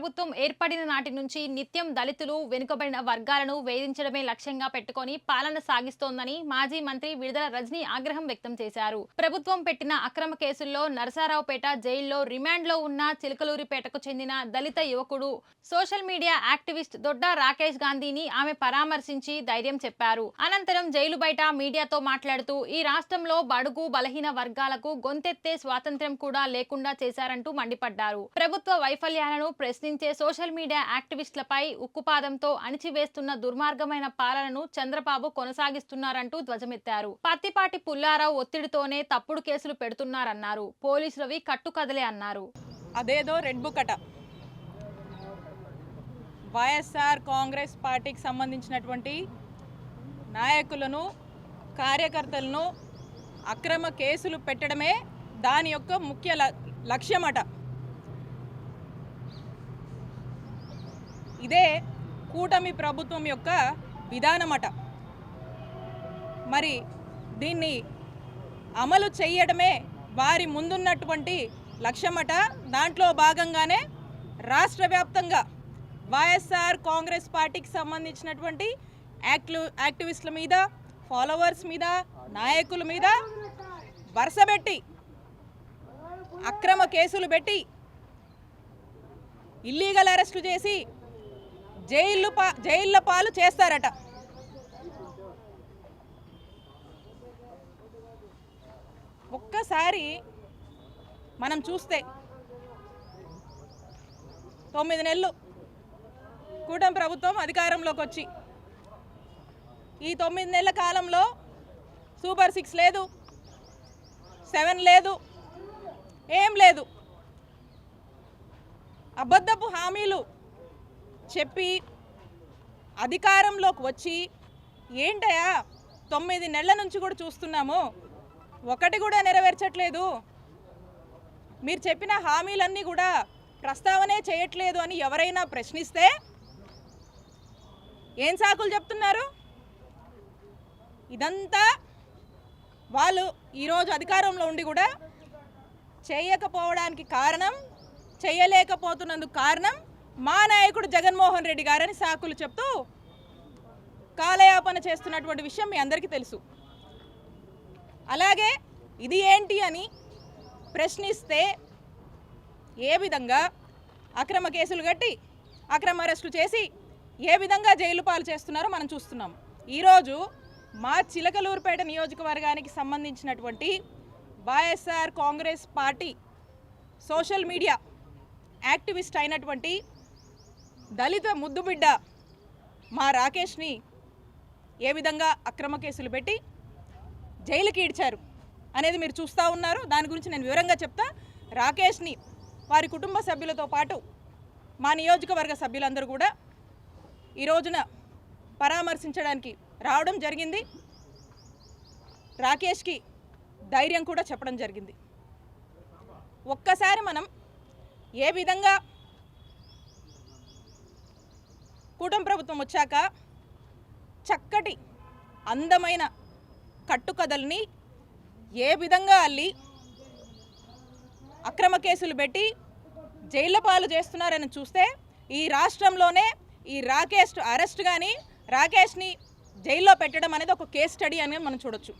ప్రభుత్వం ఏర్పడిన నాటి నుంచి నిత్యం దళితులు వెనుకబడిన వర్గాలను వేధించడమే లక్ష్యంగా పెట్టుకొని పాలన సాగిస్తోందని మాజీ మంత్రి విడుదల రజనీ ఆగ్రహం వ్యక్తం చేశారు. ప్రభుత్వం పెట్టిన అక్రమ కేసుల్లో నరసారావుపేట జైల్లో రిమాండ్లో ఉన్న చిలకలూరిపేటకు చెందిన దళిత యువకుడు social media activist Dodda Rakesh గాంధీని ఆమె పరామర్శించి ధైర్యం చెప్పారు. అనంతరం జైలు బయట మీడియాతో మాట్లాడుతూ ఈ రాష్ట్రంలో బడుగు బలహీన వర్గాలకు గొంతెత్తే స్వాతంత్ర్యం కూడా లేకుండా చేశారంటూ మండిపడ్డారు. ప్రభుత్వ వైఫల్యాలను ప్రశ్నించే సోషల్ మీడియా యాక్టివిస్టులపై ఉక్కుపాదంతో అణిచివేస్తున్న దుర్మార్గమైన పాలనను చంద్రబాబు కొనసాగిస్తున్నారంటూ ధ్వజమెత్తారు. పత్తిపాటి పుల్లారావు ఒత్తిడితోనే తప్పుడు కేసులు పెడుతున్నారన్నారు. పోలీసులవి కట్టుకదలే అన్నారు. అదేదో రెడ్ బుక్ అట. వైఎస్ఆర్ కాంగ్రెస్ పార్టీకి సంబంధించినటువంటి నాయకులను కార్యకర్తలను అక్రమ కేసులు పెట్టడమే దాని యొక్క ముఖ్య ల- లక్ష్యమట. ఇదే కూటమి ప్రభుత్వం యొక్క విధానమట. మరి దీన్ని అమలు చేయడమే వారి ముందున్నటువంటి లక్ష్యమట. దాంట్లో భాగంగానే రాష్ట్ర వ్యాప్తంగా వైఎస్ఆర్ కాంగ్రెస్ పార్టీకి సంబంధించినటువంటి యాక్టివ్ యాక్టివిస్టుల మీద ఫాలోవర్స్ మీద నాయకుల మీద వరుసబెట్టి అక్రమ కేసులు పెట్టి ఇల్లీగల్ అరెస్టు చేసి జైళ్ళు పా జైళ్ళ పాలు చేస్తారట. ఒక్కసారి మనం చూస్తే తొమ్మిది నెలలు కూటమి ప్రభుత్వం అధికారంలోకి వచ్చి. ఈ తొమ్మిది నెలల కాలంలో సూపర్ సిక్స్ లేదు సెవెన్ లేదు ఏం లేదు. అబద్ధపు హామీలు చెప్పి అధికారంలోకి వచ్చి ఏంటయా తొమ్మిది నెలల నుంచి కూడా చూస్తున్నాము ఒకటి కూడా నెరవేర్చట్లేదు. మీరు చెప్పిన హామీలన్నీ కూడా ప్రస్తావనే చేయట్లేదు అని ఎవరైనా ప్రశ్నిస్తే ఏం సాకులు చెప్తున్నారు? ఇదంతా వాళ్ళు ఈరోజు అధికారంలో ఉండి కూడా చేయకపోవడానికి కారణం చేయలేకపోతున్నందుకు కారణం మా నాయకుడు జగన్మోహన్ రెడ్డి గారని సాకులు చెప్తూ కాలయాపన చేస్తున్నటువంటి విషయం మీ అందరికీ తెలుసు. అలాగే ఇది ఏంటి అని ప్రశ్నిస్తే ఏ విధంగా అక్రమ కేసులు కట్టి అక్రమ అరెస్టులు చేసి ఏ విధంగా జైలు పాలు చేస్తున్నారో మనం చూస్తున్నాం. ఈరోజు మా చిలకలూరుపేట నియోజకవర్గానికి సంబంధించినటువంటి YSR Congress party social media activist అయినటువంటి దళిత ముద్దుబిడ్డ మా రాకేష్ని ఏ విధంగా అక్రమ కేసులు పెట్టి జైలుకి ఈడ్చారు అనేది మీరు చూస్తూ ఉన్నారు. దాని గురించి నేను వివరంగా చెప్తా. రాకేష్ని వారి కుటుంబ సభ్యులతో పాటు మా నియోజకవర్గ సభ్యులందరూ కూడా ఈ రోజున పరామర్శించడానికి రావడం జరిగింది. రాకేష్కి ధైర్యం కూడా చెప్పడం జరిగింది. ఒక్కసారి మనం ఏ విధంగా కూటమి ప్రభుత్వం వచ్చాక చక్కటి అందమైన కట్టుకథల్ని ఏ విధంగా అల్లి అక్రమ కేసులు పెట్టి జైళ్ళ పాలు చేస్తున్నారని చూస్తే ఈ రాష్ట్రంలోనే ఈ రాకేష్ అరెస్ట్ కానీ రాకేష్ని జైల్లో పెట్టడం అనేది ఒక కేస్ స్టడీ అనేది మనం చూడొచ్చు.